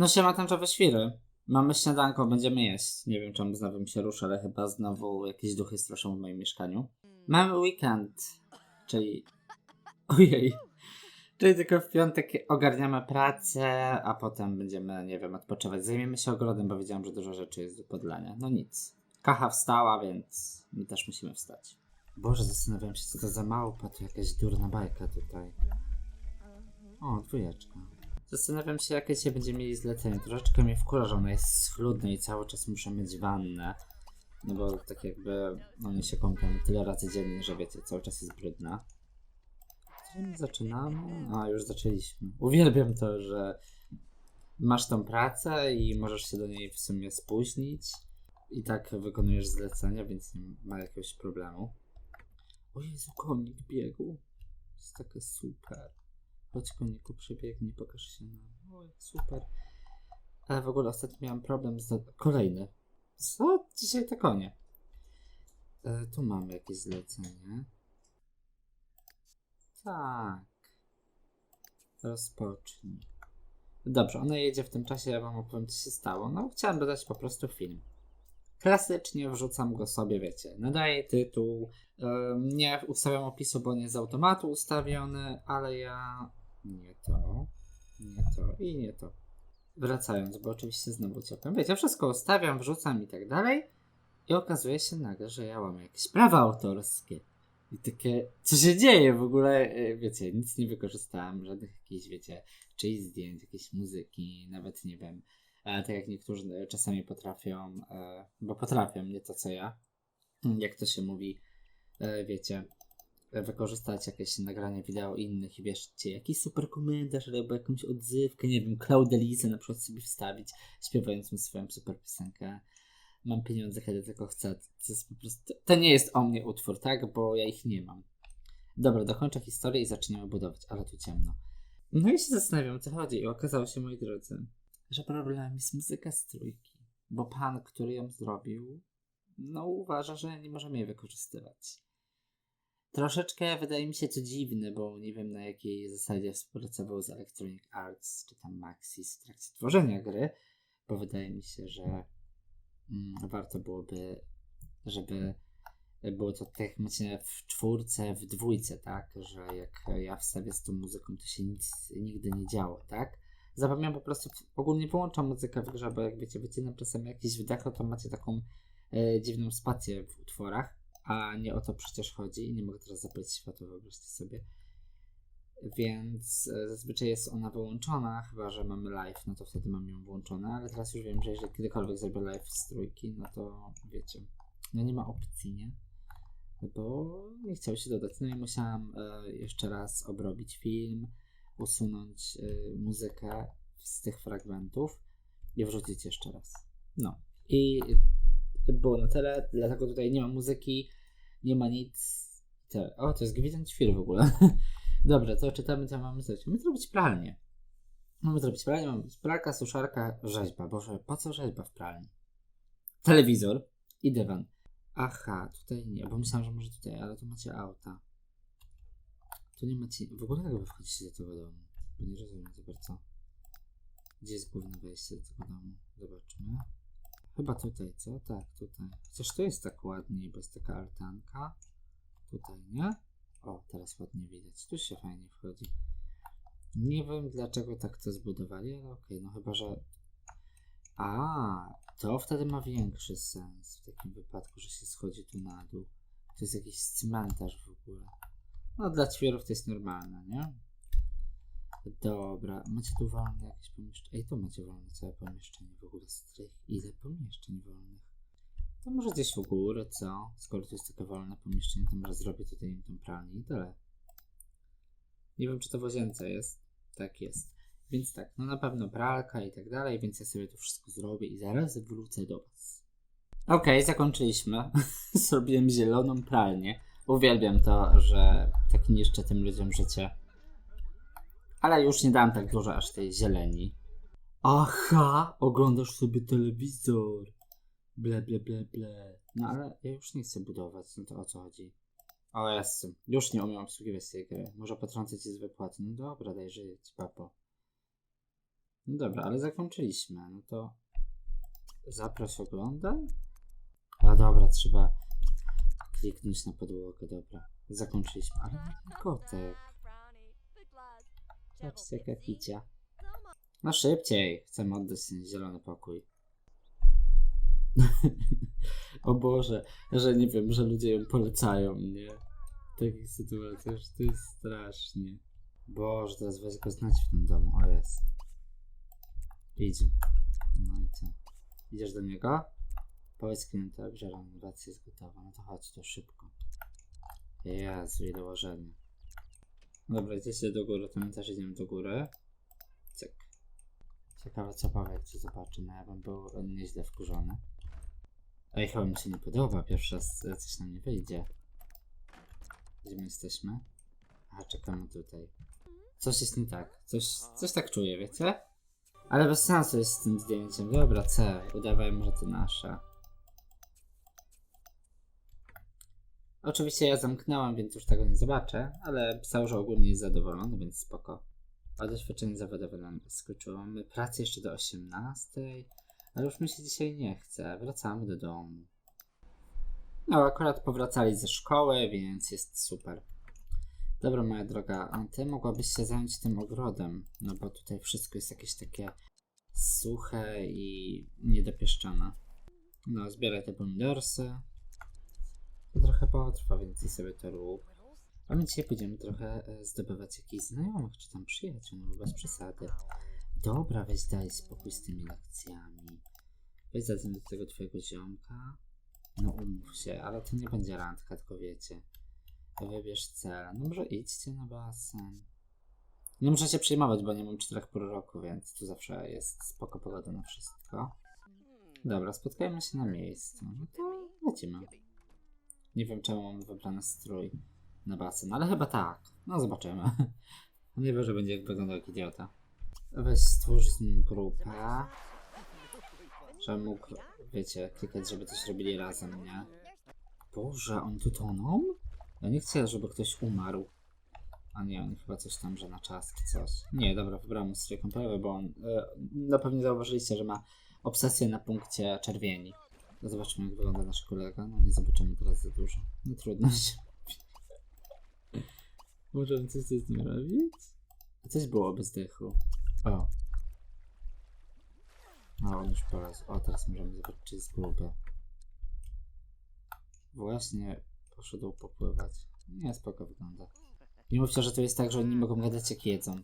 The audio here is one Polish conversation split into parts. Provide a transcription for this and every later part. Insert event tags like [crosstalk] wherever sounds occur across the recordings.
No siema tęczowe świry. Mamy śniadanko, będziemy jeść. Nie wiem czemu znowu mi się rusza, ale chyba znowu jakieś duchy straszą w moim mieszkaniu. Mamy weekend, czyli... Ojej. Czyli tylko w piątek ogarniamy pracę, a potem będziemy, nie wiem, odpoczywać. Zajmiemy się ogrodem, bo wiedziałam, że dużo rzeczy jest do podlania. No nic. Kacha wstała, więc my też musimy wstać. Boże, zastanawiam się, co to za małpa, to jakaś durna bajka tutaj. O, dwójeczka. Zastanawiam się, jakie dzisiaj będziemy mieli zlecenie. Troszeczkę mnie wkurza, że ona jest schludna i cały czas muszę mieć wannę. No bo tak jakby oni się kąpią tyle razy dziennie, że wiecie, cały czas jest brudna. Zanim zaczynamy? A, już zaczęliśmy. Uwielbiam to, że masz tą pracę i możesz się do niej w sumie spóźnić i tak wykonujesz zlecenia, więc nie ma jakiegoś problemu. O Jezu, konik biegł. Jest takie super. Chodź koniku, przebiegnij, pokaż się nam. O, jak super. Ale w ogóle ostatnio miałem problem z... Kolejny. Co? Dzisiaj te konie. E, tu mamy jakieś zlecenie. Tak. Rozpocznij. Dobrze, ona jedzie w tym czasie, ja wam opowiem, co się stało. No, chciałem dodać po prostu film. Klasycznie wrzucam go sobie, wiecie, nadaję tytuł, ym, nie ustawiam opisu, bo nie jest z automatu ustawiony, ale ja nie to, nie to i nie to. Wracając, bo oczywiście znowu ciągam. Wiecie, wszystko ustawiam, wrzucam i tak dalej i okazuje się nagle, że ja łamię jakieś prawa autorskie. I takie, co się dzieje w ogóle, e, wiecie, nic nie wykorzystałem, żadnych jakichś, wiecie, czyjś zdjęć, jakiejś muzyki, nawet nie wiem, e, tak jak niektórzy e, czasami potrafią, bo potrafią, nie to co ja, jak to się mówi, wiecie, wykorzystać jakieś nagranie wideo innych i wieszcie, jakiś super komentarz albo jakąś odzywkę, nie wiem, Claudelisę na przykład sobie wstawić, śpiewając mu swoją super piosenkę. Mam pieniądze, kiedy tylko chcę. To jest po prostu, to nie jest o mnie utwór, tak? Bo ja ich nie mam. Dobra, dokończę historię i zaczniemy budować, ale tu ciemno. No i się zastanawiam, o co chodzi. I okazało się, moi drodzy, że problemem jest muzyka z trójki. Bo pan, który ją zrobił, no uważa, że nie możemy jej wykorzystywać. Troszeczkę wydaje mi się to dziwne, bo nie wiem na jakiej zasadzie współpracował z Electronic Arts czy tam Maxis w trakcie tworzenia gry, bo wydaje mi się, że mm, warto byłoby, żeby było to macie w czwórce, w dwójce, tak, że jak ja wstawię z tą muzyką, to się nic nigdy nie działo, tak. Zapomniałem po prostu, ogólnie wyłączam muzykę w grze, bo jak wiecie, wycinam czasem jakiś wydech, to macie taką e, dziwną spację w utworach, a nie o to przecież chodzi i nie mogę teraz zapalić światła, wyobraźcie sobie. Więc e, zazwyczaj jest ona wyłączona, chyba że mamy live, no to wtedy mam ją włączone, ale teraz już wiem, że jeżeli kiedykolwiek zrobię live z trójki, no to wiecie, no nie ma opcji, nie? Bo nie chciał się dodać. No i musiałam e, jeszcze raz obrobić film, usunąć e, muzykę z tych fragmentów i wrzucić jeszcze raz. No i było na tyle, dlatego tutaj nie ma muzyki, nie ma nic. O, to jest Gwident Świr w ogóle. [laughs] Dobrze, to czytamy, co mamy zrobić. Mamy zrobić pralnię. Mamy zrobić pralnię, mamy zrobić pralka, suszarka, rzeźba. Boże, po co rzeźba w pralni? Telewizor i dywan. Aha, tutaj nie, bo myślałam, że może tutaj, ale tu macie auta. Tu nie macie. W ogóle jak wy wchodzicie do tego domu? Bo nie rozumiem za bardzo. Gdzie jest główne wejście do tego domu? Zobaczmy. Chyba tutaj, co? Tak, tutaj. Chociaż to jest tak ładniej, bo jest taka altanka. Tutaj, nie? O, teraz ładnie widać. Tu się fajnie wchodzi. Nie wiem dlaczego tak to zbudowali, ale okej, no chyba, że. A, to wtedy ma większy sens w takim wypadku, że się schodzi tu na dół. To jest jakiś cmentarz w ogóle. No dla ćwierów to jest normalne, nie? Dobra, macie tu wolne jakieś pomieszczenie? Ej, tu macie wolne całe pomieszczenie w ogóle strych. Ile pomieszczeń wolnych? To może gdzieś u góry, co? Skoro to jest takie wolne pomieszczenie, to może zrobię tutaj im tą pralnię i tyle. Nie wiem, czy to w łazience jest. Tak jest. Więc tak, no na pewno pralka i tak dalej, więc ja sobie to wszystko zrobię i zaraz wrócę do Was. Okej, zakończyliśmy. [laughs] Zrobiłem zieloną pralnię. Uwielbiam to, że tak niszczę tym ludziom życie. Ale już nie dam tak dużo aż tej zieleni. Aha, oglądasz sobie telewizor. Ble, ble, ble, ble. No ale ja już nie chcę budować, no to o co chodzi? O jasne, już nie umiem obsługiwać tej gry. Może potrącę ci z wypłaty. No dobra, daj żyć, papo. No dobra, ale zakończyliśmy. No to zaproś oglądaj. A dobra, trzeba kliknąć na podłogę, dobra. Zakończyliśmy, ale kotek. Jaka kicia. No szybciej, chcemy oddać ten zielony pokój. [laughs] o Boże, że nie wiem, że ludzie ją polecają mnie. W takich sytuacjach, że to jest strasznie. Boże, teraz weź go znać w tym domu, o jest. Idź. No i co? Idziesz do niego? Powiedz klientowi, że renowacja jest gotowa. No to chodź, to szybko. Jezu, ile łożenia. Dobra, idziecie do góry, to my też idziemy do góry. Cyk. Ciekawe co jak cię zobaczy. No ja bym był nieźle wkurzony. Ej, chyba mi się nie podoba. Pierwszy raz coś nam nie wyjdzie. Gdzie my jesteśmy? A, czekamy tutaj. Coś jest nie tak. Coś, coś tak czuję, wiecie? Ale bez sensu jest z tym zdjęciem. Dobra, C. Udawajmy, że to nasze. Oczywiście ja zamknęłam, więc już tego nie zobaczę, ale pisał, że ogólnie jest zadowolony, więc spoko. A doświadczenie zawodowe nam skończyło. Mamy pracę jeszcze do 18, ale już mi się dzisiaj nie chce. Wracamy do domu. No, akurat powracali ze szkoły, więc jest super. Dobra, moja droga, a ty mogłabyś się zająć tym ogrodem, no bo tutaj wszystko jest jakieś takie suche i niedopieszczone. No, zbieraj te pomidorsy. Potrwa, więc ty sobie to rób. A my dzisiaj pójdziemy trochę e, zdobywać jakichś znajomych, czy tam przyjaciół, no bez przesady. Dobra, weź daj spokój z tymi lekcjami. Weź zadzwoń do tego twojego ziomka. No umów się, ale to nie będzie randka, tylko wiecie. Wybierz cel. No może idźcie na basen. Nie muszę się przejmować, bo nie mam 4 pół roku, więc tu zawsze jest spoko pogoda na wszystko. Dobra, spotkajmy się na miejscu. No to lecimy. Nie wiem czemu mam wybrany strój na basen, ale chyba tak. No zobaczymy. [laughs] Nie wiem, że będzie wyglądał jak idiota. Weź stwórz z nim grupę. Żeby mógł, wiecie, klikać, żeby coś robili razem, nie? Boże, on tu toną? Ja nie chcę, żeby ktoś umarł. A nie, on chyba coś tam, że na czas coś. Nie, dobra, wybrałem strój kąpielowy, bo on... E, no pewnie zauważyliście, że ma obsesję na punkcie czerwieni. No Zobaczmy, jak wygląda nasz kolega. No nie zobaczymy teraz za dużo. No trudno się. Możemy coś z nim robić? Coś było bez dechu. O. No, on już polazł. O, teraz możemy zobaczyć, czy jest gruby. Właśnie poszedł popływać. Nie, spoko wygląda. Nie mówcie, że to jest tak, że oni mogą gadać jak jedzą.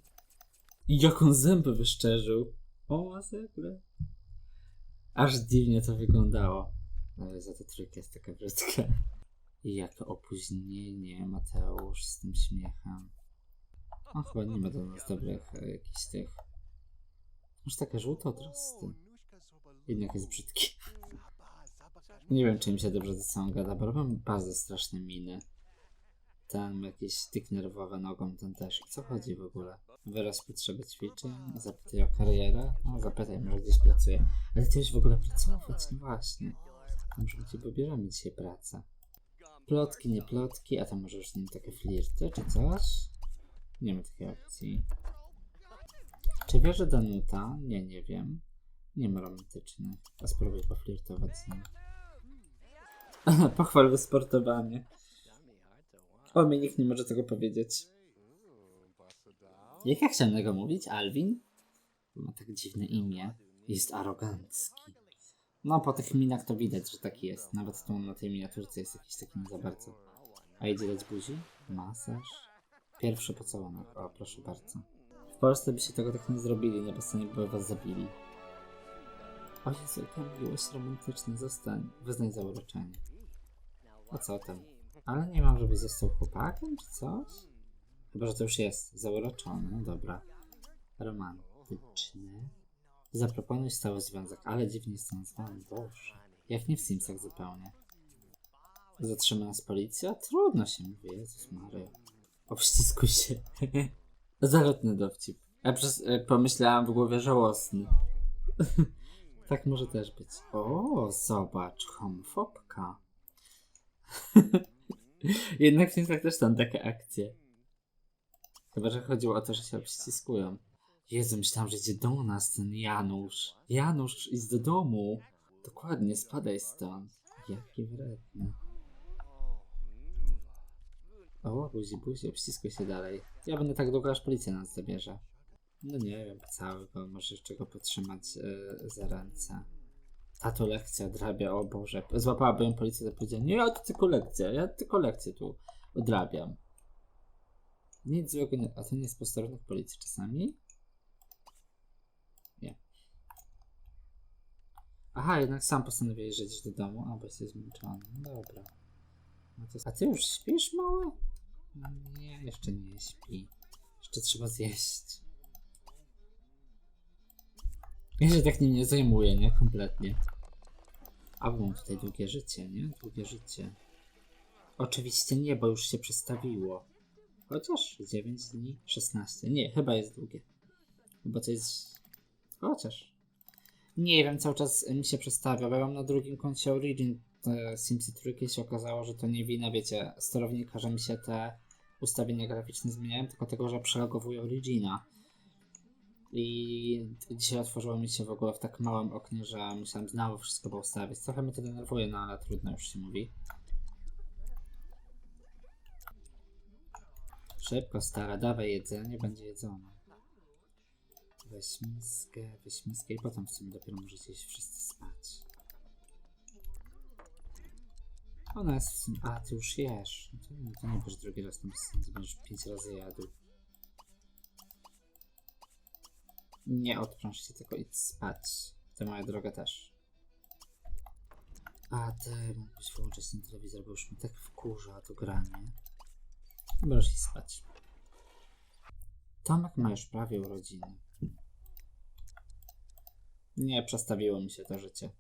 I jak on zęby wyszczerzył. O, masakra. Aż dziwnie to wyglądało. Ale za to trójka jest taka brzydka. I jakie opóźnienie Mateusz z tym śmiechem. On chyba nie ma do nas dobrych e, jakichś tych. Aż takie żółto-odrasty. Jednak jest brzydki. Nie wiem, czy mi się dobrze ze sobą gada, bo robią bardzo straszne miny. Ten ma jakieś tyk nerwowe nogą, ten też. Co chodzi w ogóle? Wyraz potrzeby ćwiczeń, zapytaj o karierę, no zapytaj, może gdzieś pracuje. Ale ty już w ogóle pracować, no właśnie. Może ci pobierzemy dzisiaj pracę. Plotki, nie plotki, a to może już nie takie flirty, czy coś? Nie ma takiej opcji. Czy wie, że Danuta? Nie, nie wiem. Nie ma romantycznych. A spróbuj poflirtować z nim. [laughs] Pochwal wysportowanie. O, mi nikt nie może tego powiedzieć. Jak ja chciałem tego mówić? Alvin? Ma tak dziwne imię. Jest arogancki. No, po tych minach to widać, że taki jest. Nawet tu na tej miniaturce jest jakiś taki nie za bardzo. A idzie dać buzi? Masaż? Pierwszy pocałunek. O, proszę bardzo. W Polsce by się tego tak nie zrobili, na basenie by was zabili. O Jezu, jaka miłość romantyczna. Zostań. Wyznaj zauroczenie. A co tam? Ale nie mam, żeby został chłopakiem czy coś? Chyba, że to już jest zauroczony. No dobra. Romantyczny. Zaproponuj stały związek, ale dziwnie jest to nazwany. Boże. Jak nie w Simsach zupełnie. Zatrzyma nas policja? Trudno się mówi, Jezus Maria. Obściskuj się. [laughs] Zalotny dowcip. Ja przez, e, pomyślałam w głowie żałosny. [laughs] tak może też być. O, zobacz, homofobka. [laughs] Jednak w Simsach też są takie akcje. Chyba, że chodziło o to, że się obściskują. Jezu, myślałam, że idzie do nas ten Janusz. Janusz, idź do domu. Dokładnie, spadaj stąd. Jaki wredny. O, buzi, buzi, obściskaj się dalej. Ja będę tak długo, aż policja nas zabierze. No nie wiem, całego, może jeszcze go potrzymać e, za ręce. Tato lekcja odrabia, o Boże. Złapałaby ją policja, to powiedziała, nie, ja to tylko lekcja, ja tylko lekcję tu odrabiam. Nic złego nie... A to nie jest posterunek policji czasami? Nie. Aha, jednak sam postanowiłeś, idziesz do domu, a bo jesteś zmęczony. No dobra. No to... A ty już śpisz, mały? Nie, jeszcze nie śpi. Jeszcze trzeba zjeść. Ja się tak nim nie zajmuję, nie? Kompletnie. A bo mam tutaj długie życie, nie? Długie życie. Oczywiście nie, bo już się przestawiło. Chociaż 9 dni, 16. Nie, chyba jest długie. Chyba to jest. Chociaż. Nie wiem, cały czas mi się przestawia, bo ja mam na drugim koncie Origin trójki się okazało, że to nie wina, wiecie, sterownika, że mi się te ustawienia graficzne zmieniają, tylko tego, że przelogowuję Origina. I dzisiaj otworzyło mi się w ogóle w tak małym oknie, że musiałem znowu wszystko poustawić. Trochę mnie to denerwuje, no ale trudno już się mówi. Szybko, stara, dawaj jedzenie, będzie jedzone. Weź miskę, weź miskę i potem w sumie dopiero możecie iść wszyscy spać. Ona jest. A, ty już jesz. No to, to nie będziesz drugi raz z- będziesz pięć razy jadł. Nie odprąż się, tylko idź spać. Ty moja droga też. A ty mógłbyś wyłączyć ten telewizor, bo już mnie tak wkurza to granie. Możesz iść spać. Tomek ma już prawie urodziny. Nie, przestawiło mi się to życie.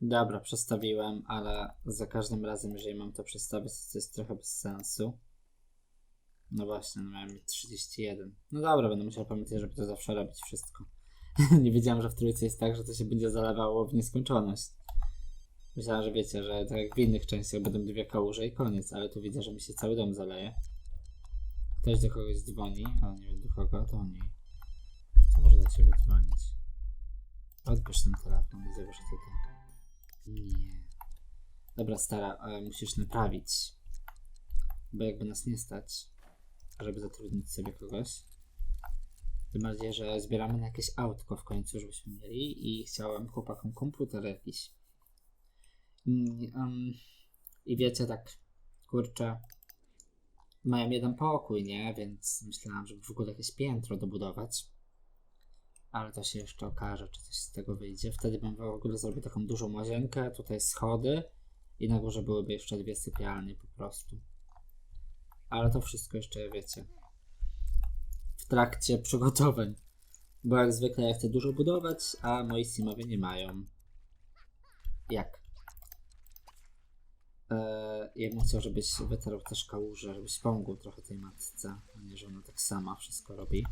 Dobra, przestawiłem, ale za każdym razem, jeżeli mam to przestawić, to jest trochę bez sensu. No właśnie, no miałem mieć 31. No dobra, będę musiał pamiętać, żeby to zawsze robić wszystko. [laughs] Nie wiedziałem, że w trójce jest tak, że to się będzie zalewało w nieskończoność. Myślałem, że wiecie, że tak jak w innych częściach będą dwie kałuże i koniec, ale tu widzę, że mi się cały dom zaleje. Ktoś do kogoś dzwoni, ale nie wiem do kogo, to niej. Co może do ciebie dzwonić? Odbierz ten telefon i zobacz to. Nie. Dobra, stara, e, musisz naprawić. Bo jakby nas nie stać, żeby zatrudnić sobie kogoś. Tym bardziej, że zbieramy na jakieś autko w końcu, żebyśmy mieli i chciałem chłopakom komputer jakiś. I, em, I wiecie, tak, kurczę, mają jeden pokój, nie? Więc myślałam, żeby w ogóle jakieś piętro dobudować. Ale to się jeszcze okaże, czy coś z tego wyjdzie. Wtedy bym w ogóle zrobił taką dużą łazienkę, tutaj schody i na górze byłyby jeszcze dwie sypialnie po prostu. Ale to wszystko jeszcze, wiecie, w trakcie przygotowań. Bo jak zwykle ja chcę dużo budować, a moi simowie nie mają. Jak? Eee, ja bym chciał, żebyś wytarł też kałużę, żebyś pomógł trochę tej matce, a nie, że ona tak sama wszystko robi.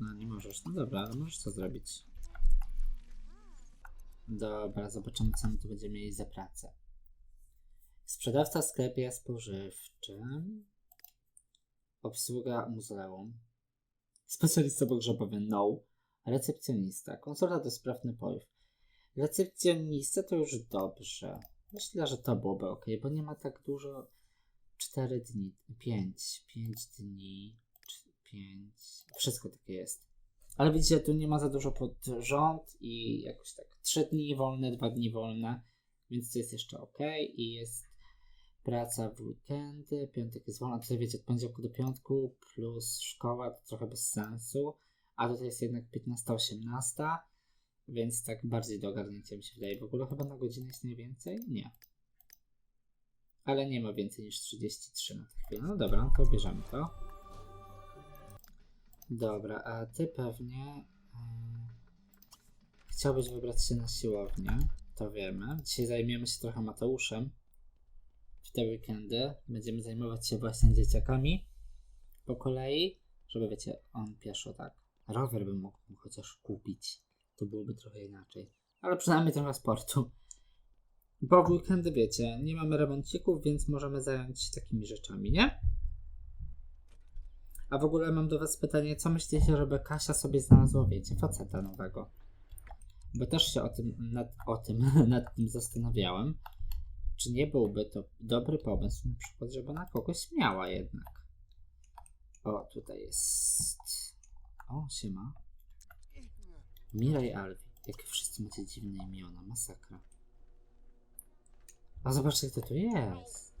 No nie możesz, no dobra, ale możesz co zrobić. Dobra, zobaczymy co my tu będziemy mieli za pracę. Sprzedawca w sklepie spożywczym. Obsługa muzeum. Specjalista pogrzebowy no. Recepcjonista. Konsultant do spraw napojów. Recepcjonista to już dobrze. Myślę, że to byłoby ok, bo nie ma tak dużo. 4 dni, 5, 5 dni, 5. Wszystko takie jest. Ale widzicie, tu nie ma za dużo pod rząd i jakoś tak 3 dni wolne, 2 dni wolne, więc to jest jeszcze ok i jest praca w weekendy, piątek jest wolna, tutaj wiecie, od poniedziałku do piątku plus szkoła to trochę bez sensu, a tutaj jest jednak 15-18, więc tak bardziej do ogarnięcia mi się wydaje. W ogóle chyba na godzinę jest najwięcej? Nie. Ale nie ma więcej niż 33 na tę chwilę. No dobra, no to bierzemy to. Dobra, a ty pewnie mm, chciałbyś wybrać się na siłownię, to wiemy. Dzisiaj zajmiemy się trochę Mateuszem. W te weekendy będziemy zajmować się właśnie dzieciakami po kolei, żeby wiecie, on pieszo tak. Rower bym mógł chociaż kupić, to byłoby trochę inaczej. Ale przynajmniej trochę sportu. Bo w weekendy wiecie, nie mamy remoncików, więc możemy zająć się takimi rzeczami, nie? A w ogóle mam do was pytanie, co myślicie, żeby Kasia sobie znalazła, wiecie, faceta nowego? Bo też się o tym, nad, o tym, [laughs] nad tym zastanawiałem. Czy nie byłby to dobry pomysł, na przykład, żeby ona kogoś miała jednak? O, tutaj jest. O, siema. Mirai Alvi. Jak wszyscy macie dziwne imiona, masakra. A zobaczcie, kto tu jest.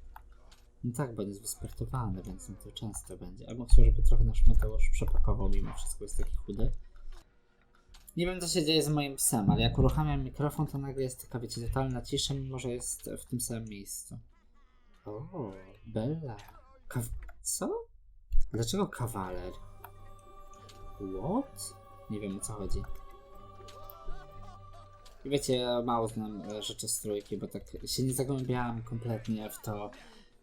No tak, bo on jest wystartowany, więc no to często będzie. Albo chciał, żeby trochę nasz Mateusz przepakował, mimo wszystko jest taki chudy. Nie wiem, co się dzieje z moim psem, ale jak uruchamiam mikrofon, to nagle jest taka, wiecie, totalna cisza, mimo że jest w tym samym miejscu. O, Bella. Kaw... Co? Dlaczego kawaler? What? Nie wiem o co chodzi. Wiecie, ja mało znam e, rzeczy z trójki, bo tak się nie zagłębiałam kompletnie w to,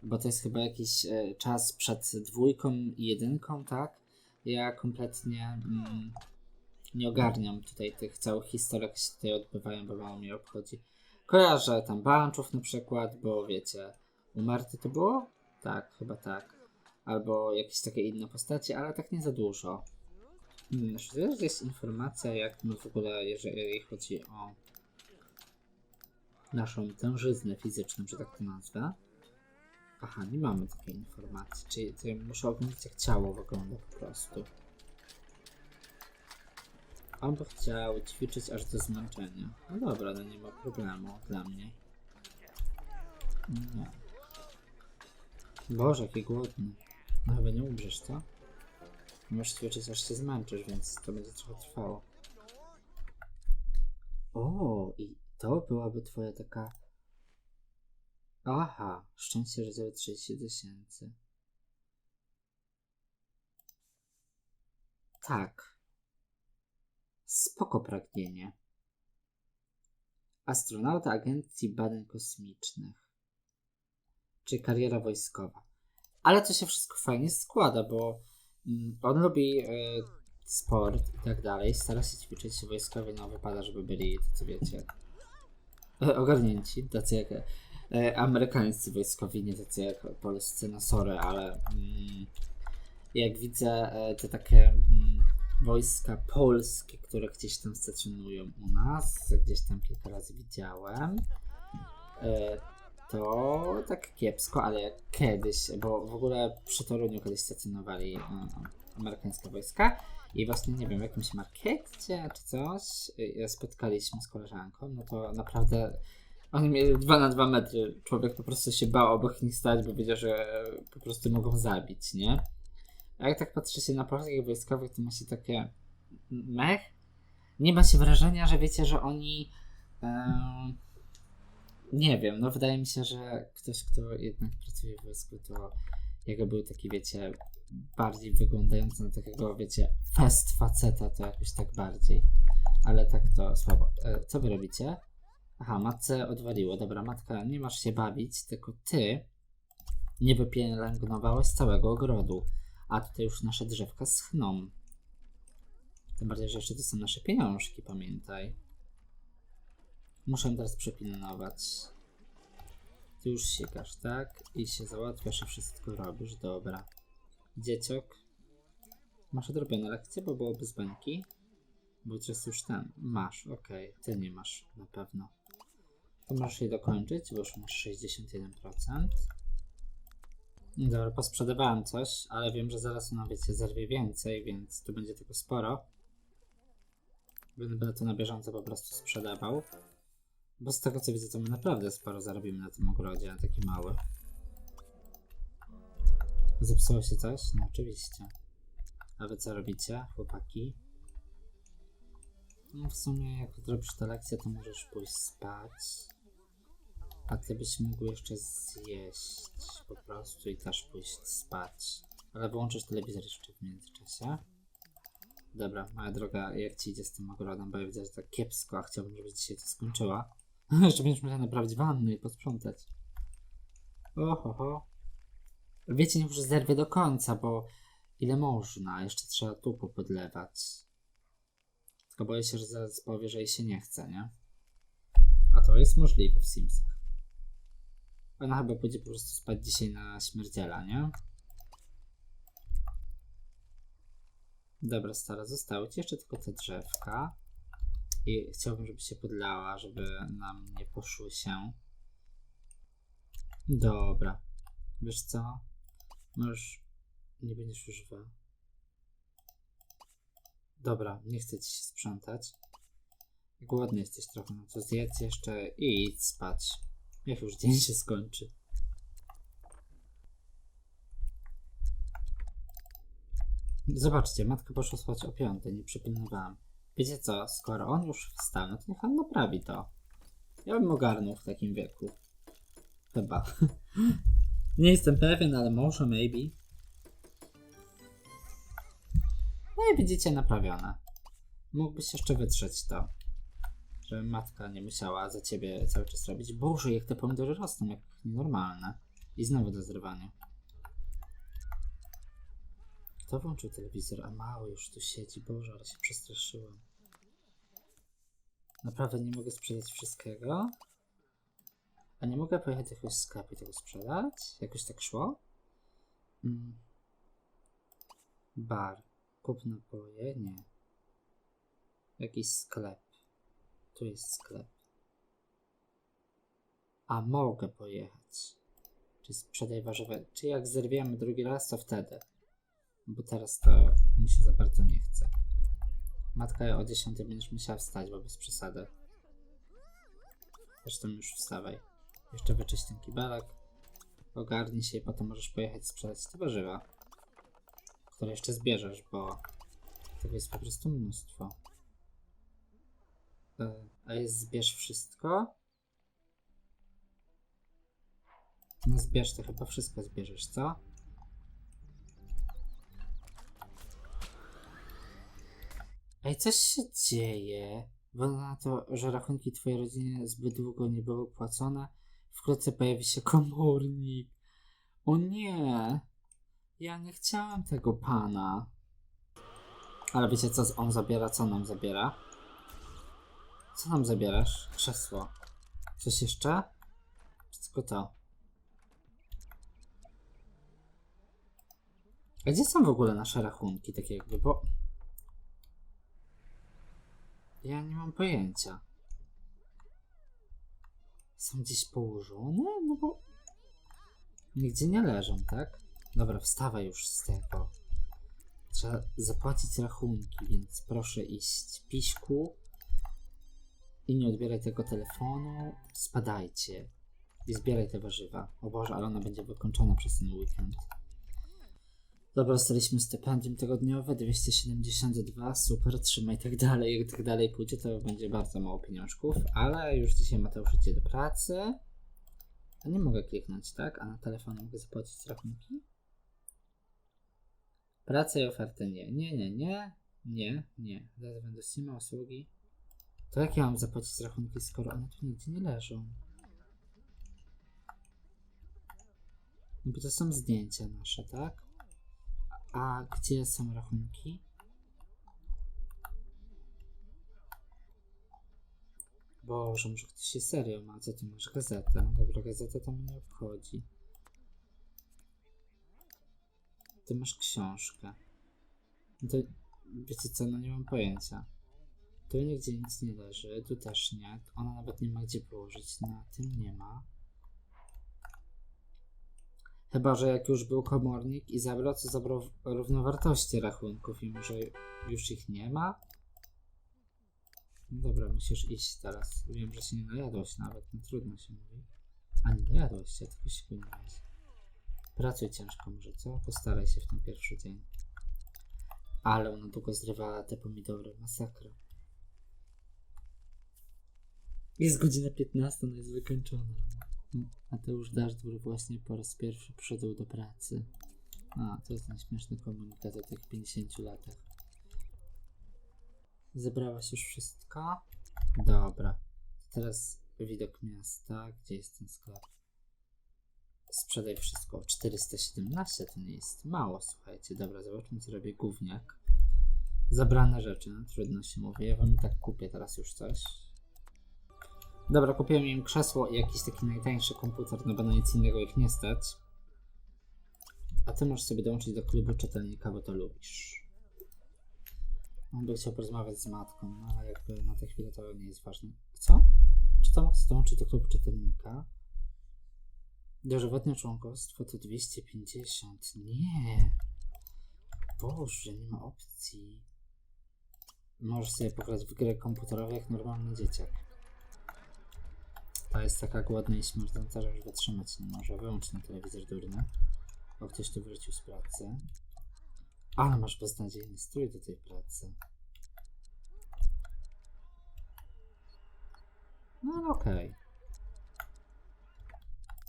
bo to jest chyba jakiś e, czas przed dwójką i jedynką, tak? Ja kompletnie mm, nie ogarniam tutaj tych całych historii, jak się tutaj odbywają, bo mało mnie obchodzi. Kojarzę tam Banczów na przykład, bo wiecie, u Marty to było? Tak, chyba tak. Albo jakieś takie inne postacie, ale tak nie za dużo. Hmm, to jest informacja, jak my w ogóle, jeżeli chodzi o naszą tężyznę fizyczną, że tak to nazwę. Aha, nie mamy takiej informacji, czyli muszę oglądać jak ciało wygląda po prostu. On by chciał ćwiczyć aż do zmęczenia. No dobra, no nie ma problemu dla mnie. Nie. Boże, jaki głodny. No chyba nie umrzesz, co? Możesz ćwiczyć aż się zmęczysz, więc to będzie trochę trwało. O, i to byłaby twoja taka... Aha, szczęście życiowe 30 tysięcy. Tak. Spoko pragnienie. Astronauta Agencji Badań Kosmicznych. Czyli kariera wojskowa. Ale to się wszystko fajnie składa, bo mm, on lubi e, sport i tak dalej. Stara się ćwiczyć wojskowie, no wypada, żeby byli, tacy wiecie, e, ogarnięci, tacy jak e, amerykańscy wojskowi, nie tacy jak polscy, no sorry, ale mm, jak widzę e, te takie mm, wojska polskie, które gdzieś tam stacjonują u nas, gdzieś tam kilka razy widziałem, e, to tak kiepsko, ale kiedyś, bo w ogóle przy Toruniu kiedyś stacjonowali e, amerykańskie wojska i właśnie, nie wiem, w jakimś markecie czy coś e, spotkaliśmy z koleżanką, no to naprawdę oni mieli 2 na 2 metry. Człowiek po prostu się bał obok nich stać, bo wiedział, że po prostu mogą zabić, nie? A jak tak patrzy się na polskich wojskowych, to ma się takie mech. Nie ma się wrażenia, że wiecie, że oni. nie wiem, no wydaje mi się, że ktoś, kto jednak pracuje w wojsku, to jakby był taki, wiecie, bardziej wyglądający na takiego, wiecie, fest faceta, to jakoś tak bardziej. Ale tak to słabo. E, co wy robicie? Aha, matce odwaliło. Dobra, matka, nie masz się bawić, tylko ty nie wypielęgnowałeś całego ogrodu. A tutaj już nasze drzewka schną. Tym bardziej, że jeszcze to są nasze pieniążki, pamiętaj. Muszę teraz przepilnować. Ty już sikasz, tak? I się załatwiasz i wszystko robisz, dobra. Dzieciok. Masz odrobione lekcje, bo byłoby z bańki. Bo jest już ten. Masz, okej. Ty nie masz, na pewno. To możesz je dokończyć, bo już masz 61%. No Dobra, posprzedawałem coś, ale wiem, że zaraz ona, wiecie, zerwie więcej, więc tu będzie tego sporo. Będę to na bieżąco po prostu sprzedawał. Bo z tego co widzę, to my naprawdę sporo zarobimy na tym ogrodzie, a taki mały. Zepsuło się coś? No oczywiście. A wy co robicie, chłopaki? No w sumie jak zrobisz tę lekcję, to możesz pójść spać. A ty byś mógł jeszcze zjeść po prostu i też pójść spać. Ale wyłączysz telewizor jeszcze w międzyczasie. Dobra, moja droga, jak ci idzie z tym ogrodem, bo ja widzę, że tak kiepsko, a chciałbym, żeby dzisiaj to skończyła. [laughs] jeszcze będziesz musiał naprawić wanny i posprzątać. Oho, Wiecie, nie może zerwie do końca, bo ile można, jeszcze trzeba tu popodlewać. Tylko boję się, że zaraz powie, że jej się nie chce, nie? A to jest możliwe w Simsach. Ona chyba pójdzie po prostu spać dzisiaj na śmierdziela, nie? Dobra, stara, zostały ci jeszcze tylko te drzewka. I chciałbym, żeby się podlała, żeby nam nie poszły się. Dobra. Wiesz co? Możesz... Nie będziesz używał. Dobra, nie chcę ci się sprzątać. Głodny jesteś trochę, no to zjedz jeszcze i idź spać. Jak już dzień się skończy. Zobaczcie, matka poszła spać o piątej, nie przypilnowałam. Wiecie co, skoro on już wstał, no to niech on naprawi to. Ja bym ogarnął w takim wieku. Chyba. [laughs] nie jestem pewien, ale może, maybe. No i widzicie, naprawione. Mógłbyś jeszcze wytrzeć to. Żeby matka nie musiała za ciebie cały czas robić. Boże, jak te pomidory rosną, jak nienormalne. I znowu do zrywania. Kto włączył telewizor? A mały już tu siedzi. Boże, ale się przestraszyłem. Naprawdę nie mogę sprzedać wszystkiego? A nie mogę pojechać do jakiegoś sklepu i tego sprzedać? Jakoś tak szło? Mm. Bar. Kup napoje? Nie. Jakiś sklep. Tu jest sklep. A mogę pojechać. Czy sprzedaj warzywa? Czy jak zerwiemy drugi raz, to wtedy? Bo teraz to mi się za bardzo nie chce. Matka o 10 będziesz musiała wstać, bo bez przesady. Zresztą już wstawaj. Jeszcze wyczyść ten kibelek. Ogarnij się i potem możesz pojechać sprzedać te warzywa. Które jeszcze zbierzesz, bo tego jest po prostu mnóstwo. E, A jest zbierz wszystko? No zbierz to chyba wszystko zbierzesz, co? Ej, coś się dzieje. Wygląda na to, że rachunki twojej rodziny zbyt długo nie były płacone. Wkrótce pojawi się komornik. O nie! Ja nie chciałem tego pana. Ale wiecie co on zabiera? Co nam zabiera? Co nam zabierasz? Krzesło. Coś jeszcze? Tylko to? A gdzie są w ogóle nasze rachunki? Takie jakby, bo... Ja nie mam pojęcia. Są gdzieś położone? No bo... Nigdzie nie leżą, tak? Dobra, wstawaj już z tego. Trzeba zapłacić rachunki, więc proszę iść. Piśku. I nie odbieraj tego telefonu. Spadajcie. I zbieraj te warzywa. O Boże, ale ona będzie wykończona przez ten weekend. Dobra, dostaliśmy stypendium tygodniowe 272, super, trzymaj tak dalej. Jak tak dalej pójdzie, to będzie bardzo mało pieniążków, ale już dzisiaj Mateusz idzie do pracy. A nie mogę kliknąć, tak? A na telefonie mogę zapłacić rachunki? Praca i oferty nie. Nie, nie, nie. Nie, nie. Zadzwoń do Sima, usługi. To jak ja mam zapłacić rachunki, skoro one tu nigdzie nie leżą? No bo to są zdjęcia nasze, tak? A gdzie są rachunki? Boże, może ktoś się serio ma. Co ty masz? Gazetę. Dobra, gazeta mnie nie obchodzi. Ty masz książkę. No to wiecie co, no nie mam pojęcia. Tu nigdzie nic nie leży, tu też nie. Ona nawet nie ma gdzie położyć. Na tym nie ma. Chyba, że jak już był komornik i zabrał, to zabrał równowartości rachunków i może już ich nie ma? No dobra, musisz iść teraz. Wiem, że się nie najadłaś nawet, no trudno się mówi. A nie najadłaś się, tylko się powinnaś. Pracuj ciężko może, co? Postaraj się w ten pierwszy dzień. Ale ona długo zrywała te pomidory, masakra. Jest godzina 15, ona jest wykończona. Mateusz Daszdur właśnie po raz pierwszy przyszedł do pracy. A, to jest ten śmieszny komunikat o tych 50 latach. Zebrałaś już wszystko? Dobra. Teraz widok miasta. Gdzie jest ten sklep? Sprzedaj wszystko. 417 to nie jest mało, słuchajcie. Dobra, zobaczmy co robi gówniak. Zabrane rzeczy, no trudno się mówi. Ja wam i tak kupię teraz już coś. Dobra, kupiłem im krzesło i jakiś taki najtańszy komputer, no bo na nic innego ich nie stać. A ty możesz sobie dołączyć do klubu czytelnika, bo to lubisz. On by chciał porozmawiać z matką, no ale jakby na tę chwilę to nie jest ważne. Co? Czy Tom chce dołączyć do klubu czytelnika? Dożywotnie członkostwo to 250. Nie. Boże, nie ma opcji. Możesz sobie pograć w gry komputerowe jak normalny dzieciak. Ta jest taka głodna i śmierdząca, że już wytrzymać nie może. Wyłącz ten telewizor durny. O, ktoś tu wrócił z pracy. Ale masz beznadziejny strój do tej pracy. No ale okej.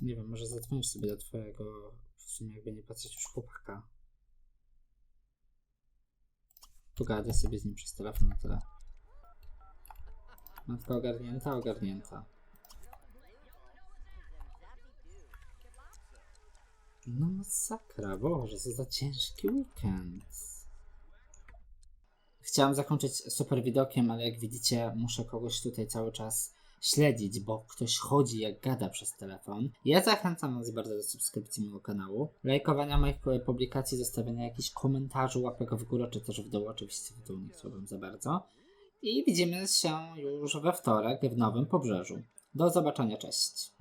Nie wiem, może zadzwonisz sobie do twojego, w sumie jakby nie patrzeć już chłopaka. Pogadaj sobie z nim przez telefon na tyle. Matka ogarnięta, ogarnięta. No masakra, boże, co za ciężki weekend. Chciałem zakończyć super widokiem, ale jak widzicie, muszę kogoś tutaj cały czas śledzić, bo ktoś chodzi jak gada przez telefon. Ja zachęcam Was bardzo do subskrypcji mojego kanału, lajkowania moich publikacji, zostawiania jakichś komentarzy, łapek w górę, czy też w dół, oczywiście w dół nie chciałbym za bardzo. I widzimy się już we wtorek w Nowym Pobrzeżu. Do zobaczenia, cześć.